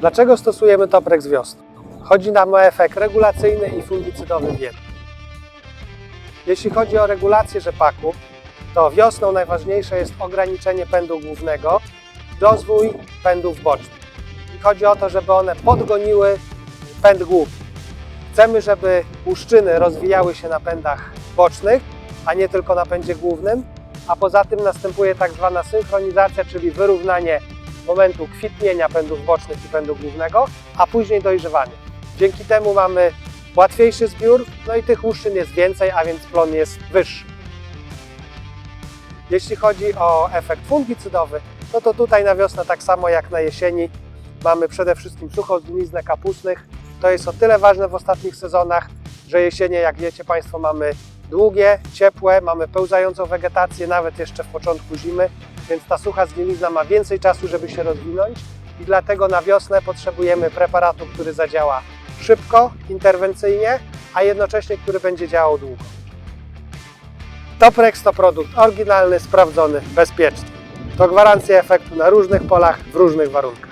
Dlaczego stosujemy Toprex wiosną? Chodzi nam o efekt regulacyjny i fungicydowy w jednym. Jeśli chodzi o regulację rzepaku, to wiosną najważniejsze jest ograniczenie pędu głównego, rozwój pędów bocznych. I chodzi o to, żeby one podgoniły pęd główny. Chcemy, żeby łuszczyny rozwijały się na pędach bocznych, a nie tylko na pędzie głównym, a poza tym następuje tak zwana synchronizacja, czyli wyrównanie momentu kwitnienia pędów bocznych i pędu głównego, a później dojrzewanie. Dzięki temu mamy łatwiejszy zbiór, no i tych łuszczyn jest więcej, a więc plon jest wyższy. Jeśli chodzi o efekt fungicydowy, no to tutaj na wiosnę tak samo jak na jesieni mamy przede wszystkim suchą zgniznę kapustnych. To jest o tyle ważne w ostatnich sezonach, że jesienie, jak wiecie Państwo, mamy długie, ciepłe, mamy pełzającą wegetację nawet jeszcze w początku zimy, więc ta sucha zgnilizna ma więcej czasu, żeby się rozwinąć i dlatego na wiosnę potrzebujemy preparatu, który zadziała szybko, interwencyjnie, a jednocześnie który będzie działał długo. Toprex to produkt oryginalny, sprawdzony, bezpieczny. To gwarancja efektu na różnych polach, w różnych warunkach.